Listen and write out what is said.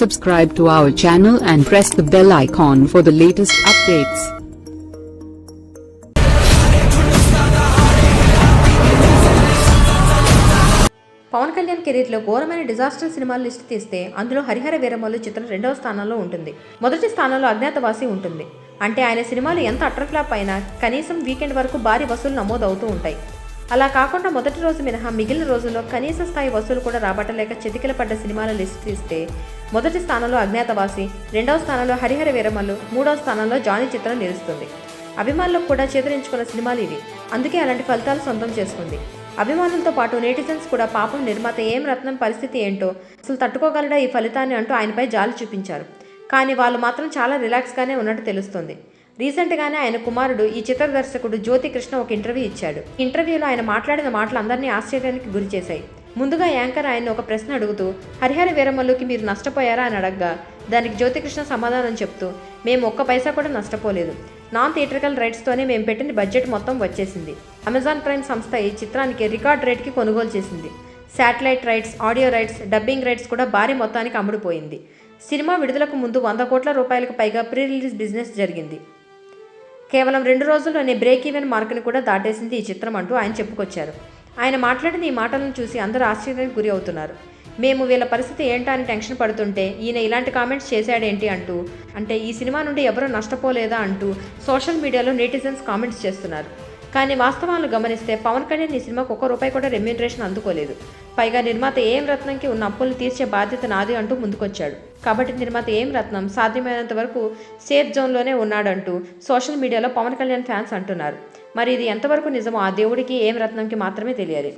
Subscribe to our channel and press the bell icon for the latest updates. Pawan Kalyan కెరీర్లో ఘోరమైన disaster సినిమాల list తీస్తే అందులో హరిహర వీరమల్లు చిత్రం రెండవ స్థానంలో ఉంటుంది. మొదటి స్థానంలో అజ్ఞాతవాసి ఉంటుంది. అంటే ఆయన సినిమాలు ఎంత అట్రఫ్లాప్ అయినా కనీసం వీకెండ్ వరకు భారీ వసూలు నమోదవుతూ ఉంటాయి. అలా కాకుండా మొదటి రోజు మినహా మిగిలిన రోజుల్లో కనీస స్థాయి వసూలు కూడా రాబట్టలేక చితికిల పడ్డ సినిమాల లిస్ట్ తీస్తే మొదటి స్థానంలో అజ్ఞాతవాసి రెండవ స్థానంలో హరిహర వీరమల్లు మూడవ స్థానంలో జానీ చిత్రం నిలుస్తుంది. అభిమానులకు కూడా చేదరించుకున్న సినిమాలు ఇవి. అందుకే అలాంటి ఫలితాలు సొంతం చేసుకుంది. అభిమానులతో పాటు నెటిజన్స్ కూడా పాపం నిర్మాత ఏం రత్నం పరిస్థితి ఏంటో అసలు తట్టుకోగలడా ఈ ఫలితాన్ని అంటూ ఆయనపై జాలి చూపించారు. కానీ వాళ్ళు మాత్రం చాలా రిలాక్స్గానే ఉన్నట్టు తెలుస్తుంది. రీసెంట్గానే ఆయన కుమారుడు ఈ చిత్ర దర్శకుడు జ్యోతి కృష్ణ ఒక ఇంటర్వ్యూ ఇచ్చాడు. ఇంటర్వ్యూలో ఆయన మాట్లాడిన మాటలు అందరినీ ఆశ్చర్యానికి గురి చేశాయి. ముందుగా యాంకర్ ఆయన ఒక ప్రశ్న అడుగుతూ హరిహర వీరమ్మలోకి మీరు నష్టపోయారా? అని అడగ్గా దానికి జ్యోతికృష్ణ సమాధానం చెప్తూ మేము ఒక్క పైసా కూడా నష్టపోలేదు. నాన్ థియేట్రికల్ రైట్స్తోనే మేము పెట్టిన బడ్జెట్ మొత్తం వచ్చేసింది. అమెజాన్ ప్రైమ్ సంస్థ ఈ చిత్రానికి రికార్డ్ రేట్కి కొనుగోలు చేసింది. Satellite rights audio rights dubbing rights కూడా భారీ మొత్తానికి అమ్ముడుపోయింది. సినిమా విడుదలకు ముందు వంద కోట్ల రూపాయలకు పైగా ప్రీ రిలీజ్ బిజినెస్ జరిగింది. కేవలం రెండు రోజుల్లోనే బ్రేక్ ఈవెన్ మార్క్ని కూడా దాటేసింది ఈ చిత్రం అంటూ ఆయన చెప్పుకొచ్చారు. ఆయన మాట్లాడిన ఈ మాటలను చూసి అందరూ ఆశ్చర్యానికి గురి అవుతున్నారు. మేము వీళ్ళ పరిస్థితి ఏంటా అని టెన్షన్ పడుతుంటే ఈయన ఇలాంటి కామెంట్స్ చేశాడేంటి అంటూ అంటే ఈ సినిమా నుండి ఎవరూ నష్టపోలేదా అంటూ సోషల్ మీడియాలో నెటిజన్స్ కామెంట్స్ చేస్తున్నారు. కానీ వాస్తవాలు గమనిస్తే పవన్ కళ్యాణ్ ఈ సినిమాకు ఒక్క రూపాయి కూడా రెమ్యూనరేషన్ అందుకోలేదు. పైగా నిర్మాత ఏం రత్నంకి ఉన్న అప్పులు తీర్చే బాధ్యత నాది అంటూ ముందుకొచ్చాడు. కాబట్టి నిర్మాత ఏం రత్నం సాధ్యమైనంత వరకు సేఫ్ జోన్లోనే ఉన్నాడంటూ సోషల్ మీడియాలో పవన్ కళ్యాణ్ ఫ్యాన్స్ అంటున్నారు. మరి ఇది ఎంతవరకు నిజమో ఆ దేవుడికి ఏం రత్నంకి మాత్రమే తెలియాలి.